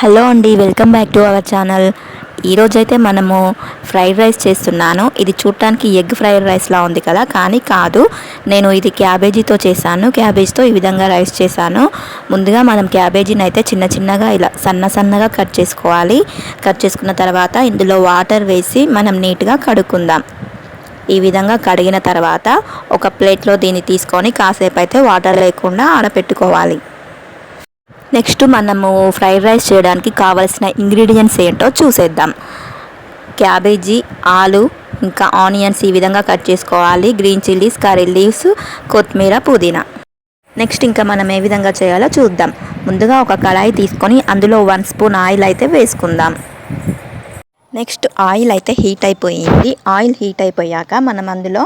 Hello అండి welcome back to our channel. ఈరోజైతే మనము ఫ్రైడ్ రైస్ చేస్తున్నాను. ఇది చూడటానికి ఎగ్ ఫ్రైడ్ రైస్లా ఉంది కదా కానీ కాదు. నేను ఇది క్యాబేజీతో చేశాను. క్యాబేజీతో ఈ విధంగా రైస్ చేశాను. ముందుగా మనం క్యాబేజీని అయితే చిన్న చిన్నగా ఇలా సన్న సన్నగా కట్ చేసుకోవాలి. కట్ చేసుకున్న తర్వాత ఇందులో వాటర్ వేసి మనం నీట్గా కడుక్కుందాం. ఈ విధంగా కడిగిన తర్వాత ఒక ప్లేట్లో దీన్ని తీసుకొని కాసేపు అయితే వాటర్ లేకుండా ఆడపెట్టుకోవాలి నెక్స్ట్ మనము ఫ్రైడ్ రైస్ చేయడానికి కావలసిన ఇంగ్రీడియంట్స్ ఏంటో చూసేద్దాం. క్యాబేజీ ఆలు ఇంకా ఆనియన్స్ ఈ విధంగా కట్ చేసుకోవాలి. గ్రీన్ చిల్లీస్ కర్రీ లీవ్స్ కొత్తిమీర పుదీనా. నెక్స్ట్ ఇంకా మనం ఏ విధంగా చేయాలో చూద్దాం. ముందుగా ఒక కళాయి తీసుకొని అందులో వన్ స్పూన్ ఆయిల్ అయితే వేసుకుందాం. నెక్స్ట్ ఆయిల్ అయితే హీట్ అయిపోయింది. ఆయిల్ హీట్ అయిపోయాక మనం అందులో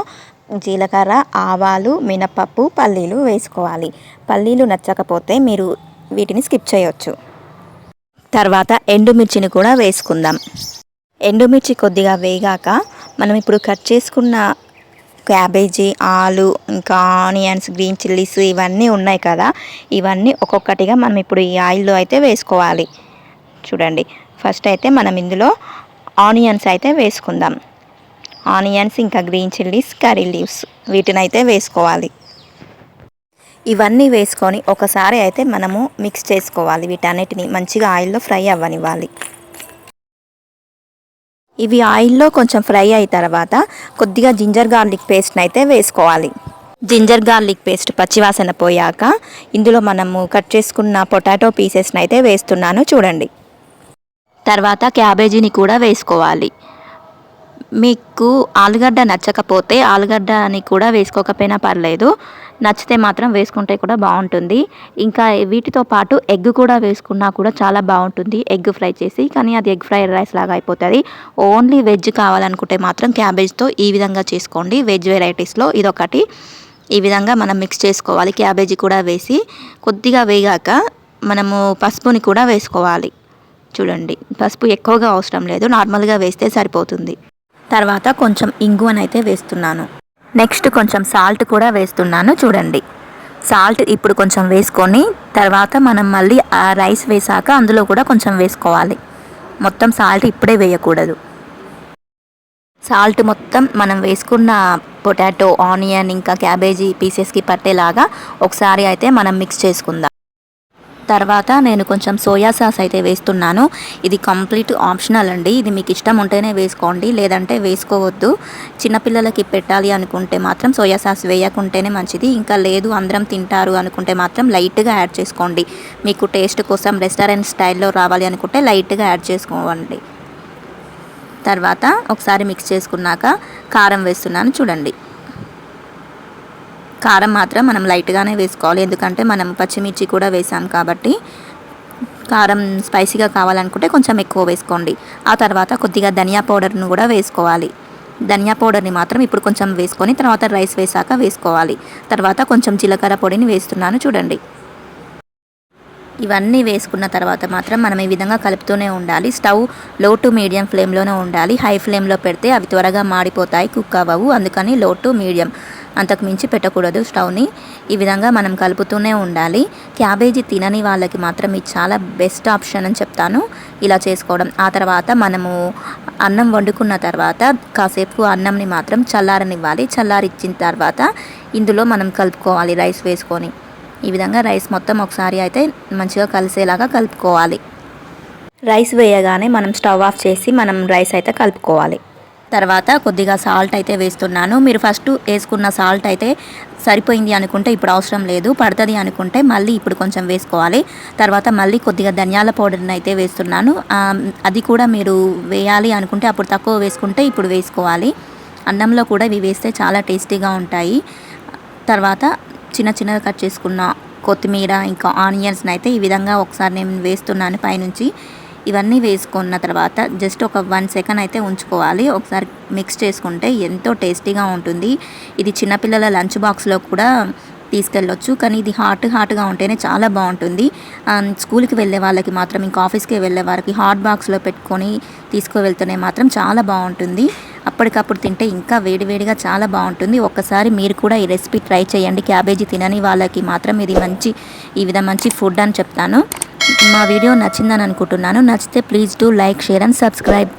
జీలకర్ర ఆవాలు మినపప్పు పల్లీలు వేసుకోవాలి. పల్లీలు నచ్చకపోతే మీరు వీటిని స్కిప్ చేయొచ్చు. తర్వాత ఎండుమిర్చిని కూడా వేసుకుందాం. ఎండుమిర్చి కొద్దిగా వేగాక మనం ఇప్పుడు కట్ చేసుకున్న క్యాబేజీ ఆలు ఇంకా ఆనియన్స్ గ్రీన్ చిల్లీస్ ఇవన్నీ ఉన్నాయి కదా. ఇవన్నీ ఒక్కొక్కటిగా మనం ఇప్పుడు ఈ ఆయిల్లో అయితే వేసుకోవాలి. చూడండి. ఫస్ట్ అయితే మనం ఇందులో ఆనియన్స్ అయితే వేసుకుందాం. ఆనియన్స్ ఇంకా గ్రీన్ చిల్లీస్ కర్రీ లీవ్స్ వీటిని అయితే వేసుకోవాలి. ఇవన్నీ వేసుకొని ఒకసారి అయితే మనము మిక్స్ చేసుకోవాలి. వీటన్నిటిని మంచిగా ఆయిల్లో ఫ్రై అవ్వనివ్వాలి. ఇవి ఆయిల్లో కొంచెం ఫ్రై అయిన తర్వాత కొద్దిగా జింజర్ గార్లిక్ పేస్ట్ని అయితే వేసుకోవాలి. జింజర్ గార్లిక్ పేస్ట్ పచ్చివాసన పోయాక ఇందులో మనము కట్ చేసుకున్న పొటాటో పీసెస్ని అయితే వేస్తున్నాను చూడండి. తర్వాత క్యాబేజీని కూడా వేసుకోవాలి. మీకు ఆలుగడ్డ నచ్చకపోతే ఆలుగడ్డని కూడా వేసుకోకపోయినా పర్లేదు. నచ్చితే మాత్రం వేసుకుంటే కూడా బాగుంటుంది. ఇంకా వీటితో పాటు ఎగ్ కూడా వేసుకున్నా కూడా చాలా బాగుంటుంది. ఎగ్ ఫ్రై చేసి కానీ అది ఎగ్ ఫ్రైడ్ రైస్ లాగా అయిపోతుంది. ఓన్లీ వెజ్ కావాలనుకుంటే మాత్రం క్యాబేజ్తో ఈ విధంగా చేసుకోండి. వెజ్ వెరైటీస్లో ఇదొకటి. ఈ విధంగా మనం మిక్స్ చేసుకోవాలి. క్యాబేజీ కూడా వేసి కొద్దిగా వేగాక మనము పసుపుని కూడా వేసుకోవాలి. చూడండి పసుపు ఎక్కువగా అవసరం లేదు. నార్మల్గా వేస్తే సరిపోతుంది. తర్వాత కొంచెం ఇంగువనైతే వేస్తున్నాను. నెక్స్ట్ కొంచెం సాల్ట్ కూడా వేస్తున్నాను చూడండి. సాల్ట్ ఇప్పుడు కొంచెం వేసుకొని తర్వాత మనం మళ్ళీ ఆ రైస్ వేసాక అందులో కూడా కొంచెం వేసుకోవాలి. మొత్తం సాల్ట్ ఇప్పుడే వేయకూడదు. సాల్ట్ మొత్తం మనం వేసుకున్న పొటాటో ఆనియన్ ఇంకా క్యాబేజీ పీసెస్కి పట్టేలాగా ఒకసారి అయితే మనం మిక్స్ చేసుకుందాం. తర్వాత నేను కొంచెం సోయా సాస్ అయితే వేస్తున్నాను. ఇది కంప్లీట్ ఆప్షనల్ అండి. ఇది మీకు ఇష్టం ఉంటేనే వేసుకోండి. లేదంటే వేసుకోవద్దు. చిన్నపిల్లలకి పెట్టాలి అనుకుంటే మాత్రం సోయా సాస్ వేయకుంటేనే మంచిది. ఇంకా లేదు అందరం తింటారు అనుకుంటే మాత్రం లైట్గా యాడ్ చేసుకోండి. మీకు టేస్ట్ కోసం రెస్టారెంట్ స్టైల్లో రావాలి అనుకుంటే లైట్గా యాడ్ చేసుకోండి. తర్వాత ఒకసారి మిక్స్ చేసుకున్నాక కారం వేస్తున్నాను. చూడండి. కారం మాత్రం మనం లైట్గానే వేసుకోవాలి. ఎందుకంటే మనం పచ్చిమిర్చి కూడా వేసాం కాబట్టి కారం స్పైసీగా కావాలనుకుంటే కొంచెం ఎక్కువ వేసుకోండి. ఆ తర్వాత కొద్దిగా ధనియా పౌడర్ను కూడా వేసుకోవాలి. ధనియా పౌడర్ని మాత్రం ఇప్పుడు కొంచెం వేసుకొని తర్వాత రైస్ వేసాక వేసుకోవాలి. తర్వాత కొంచెం జీలకర్ర పొడిని వేస్తున్నాను చూడండి. ఇవన్నీ వేసుకున్న తర్వాత మాత్రం మనం ఈ విధంగా కలుపుతూనే ఉండాలి. స్టవ్లో టు మీడియం ఫ్లేమ్లోనే ఉండాలి. హై ఫ్లేమ్లో పెడితే అవి త్వరగా మాడిపోతాయి కుక్ అవ్వవు. అందుకని లో టు మీడియం. అంతకు మించి పెట్టకూడదు స్టవ్ని. ఈ విధంగా మనం కలుపుతూనే ఉండాలి. క్యాబేజీ తినని వాళ్ళకి మాత్రం ఇది చాలా బెస్ట్ ఆప్షన్ అని చెప్తాను. ఇలా చేసుకోవడం. ఆ తర్వాత మనము అన్నం వండుకున్న తర్వాత కాసేపు అన్నంని మాత్రం చల్లారనివ్వాలి. చల్లారిచ్చిన తర్వాత ఇందులో మనం కలుపుకోవాలి రైస్ వేసుకొని. ఈ విధంగా రైస్ మొత్తం ఒకసారి అయితే మంచిగా కలిసేలాగా కలుపుకోవాలి. రైస్ వేయగానే మనం స్టవ్ ఆఫ్ చేసి మనం రైస్ అయితే కలుపుకోవాలి. తర్వాత కొద్దిగా సాల్ట్ అయితే వేస్తున్నాను. మీరు ఫస్ట్ వేసుకున్న సాల్ట్ అయితే సరిపోయింది అనుకుంటే ఇప్పుడు అవసరం లేదు. పడుతుంది అనుకుంటే మళ్ళీ ఇప్పుడు కొంచెం వేసుకోవాలి. తర్వాత మళ్ళీ కొద్దిగా ధనియాల పౌడర్ని అయితే వేస్తున్నాను. అది కూడా మీరు వేయాలి అనుకుంటే అప్పుడు తక్కువ వేసుకుంటే ఇప్పుడు వేసుకోవాలి. అన్నంలో కూడా ఇవి వేస్తే చాలా టేస్టీగా ఉంటాయి. తర్వాత చిన్న చిన్నగా కట్ చేసుకున్న కొత్తిమీర ఇంకా ఆనియన్స్ని అయితే ఈ విధంగా ఒకసారి నేను వేస్తున్నాను పైనుంచి. ఇవన్నీ వేసుకున్న తర్వాత జస్ట్ ఒక వన్ సెకండ్ అయితే ఉంచుకోవాలి. ఒకసారి మిక్స్ చేసుకుంటే ఎంతో టేస్టీగా ఉంటుంది. ఇది చిన్నపిల్లల లంచ్ బాక్స్లో కూడా తీసుకెళ్ళొచ్చు. కానీ ఇది హాట్ హాట్గా ఉంటేనే చాలా బాగుంటుంది. స్కూల్కి వెళ్ళే వాళ్ళకి మాత్రం ఇంకా ఆఫీస్కి వెళ్ళే వారికి హాట్ బాక్స్లో పెట్టుకొని తీసుకువెళ్తేనే మాత్రం చాలా బాగుంటుంది. అప్పటికప్పుడు తింటే ఇంకా వేడివేడిగా చాలా బాగుంటుంది. ఒక్కసారి మీరు కూడా ఈ రెసిపీ ట్రై చేయండి. క్యాబేజీ తినని వాళ్ళకి మాత్రం ఇది మంచి ఈ విధంగా మంచి ఫుడ్ అని చెప్తాను. మా వీడియో నచ్చిందని అనుకుంటున్నాను. నచ్చితే please do like share and subscribe.